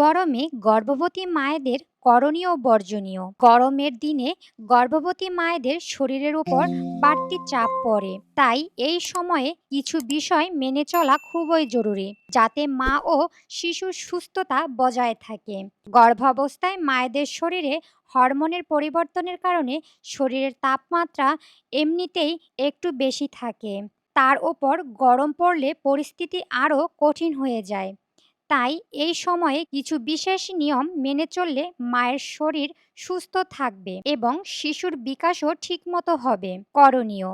গরমে গর্ভবতী মায়েদের করণীয় বর্জনীয়। গরমের দিনে গর্ভবতী মায়েদের শরীরের উপর বাড়তি চাপ পড়ে। তাই এই সময়ে কিছু বিষয় মেনে চলা খুবই জরুরি, যাতে মা ও শিশুর সুস্থতা বজায় থাকে। গর্ভাবস্থায় মায়েদের শরীরে হরমোনের পরিবর্তনের কারণে শরীরের তাপমাত্রা এমনিতেই একটু বেশি থাকে। তার ওপর গরম পড়লে পরিস্থিতি আরও কঠিন হয়ে যায়। তাই এই সময়ে কিছু বিশেষ নিয়ম মেনে চললে মায়ের শরীর সুস্থ থাকবে এবং শিশুর বিকাশও ঠিকমতো হবে। করণীয়।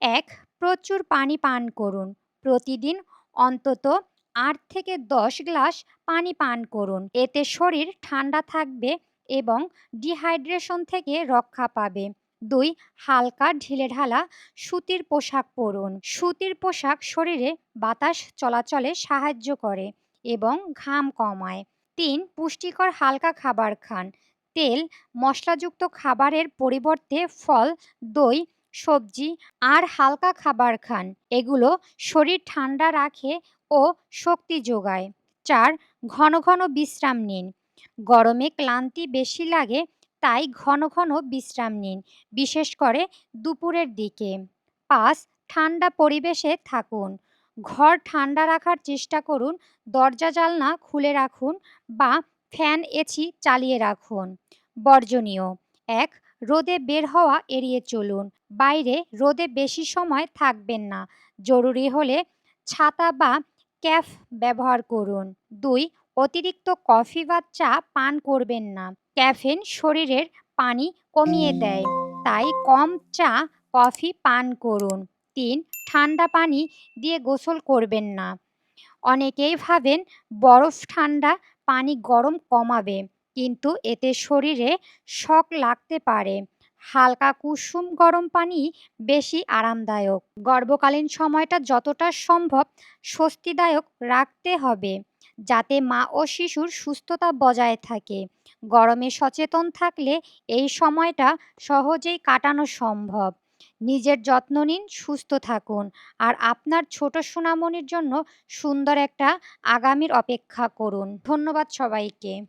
এক, প্রচুর পানি পান করুন। প্রতিদিন অন্তত আট থেকে দশ গ্লাস পানি পান করুন। এতে শরীর ঠান্ডা থাকবে এবং ডিহাইড্রেশন থেকে রক্ষা পাবে। দুই, হালকা ঢিলেঢালা সুতির পোশাক পরুন। সুতির পোশাক শরীরে বাতাস চলাচলে সাহায্য করে। এবং ঘাম কমায়। তিন, পুষ্টিকর হালকা খাবার খান। তেল, মশলাযুক্ত খাবারের পরিবর্তে ফল, দই, সবজি আর হালকা খাবার খান। এগুলো শরীর ঠান্ডা রাখে ও শক্তি যোগায়। চার, ঘন ঘন বিশ্রাম নিন। গরমে ক্লান্তি বেশি লাগে, তাই ঘন ঘন বিশ্রাম নিন, বিশেষ করে দুপুরের দিকে। পাঁচ, ঠান্ডা পরিবেশে থাকুন। ঘর ঠান্ডা রাখার চেষ্টা করুন, দরজা জানলা খুলে রাখুন বা ফ্যান এসি চালিয়ে রাখুন। বর্জনীয়। এক, রোদে বের হওয়া এড়িয়ে চলুন। বাইরে রোদে বেশি সময় থাকবেন না। জরুরি হলে ছাতা বা ক্যাফ ব্যবহার করুন। দুই, অতিরিক্ত কফি বা চা পান করবেন না। ক্যাফেন শরীরের পানি কমিয়ে দেয়। তাই কম চা, কফি পান করুন। তিন ঠান্ডা পানি দিয়ে গোসল করবেন না। অনেকেই ভাবেন বরফ ঠান্ডা পানি গরম কমাবে, কিন্তু এতে শরীরে শক লাগতে পারে। হালকা কুসুম গরম পানি বেশি আরামদায়ক। গর্ভকালীন সময়টা যতটা সম্ভব স্বস্তিদায়ক রাখতে হবে, যাতে মা ও শিশুর সুস্থতা বজায় থাকে। গরমে সচেতন থাকলে এই সময়টা সহজেই কাটানো সম্ভব। নিজের যত্ন নিন, সুস্থ থাকুন। আর আপনার ছোট সুনামনির জন্য সুন্দর একটা আগামীর অপেক্ষা করুন। ধন্যবাদ সবাইকে।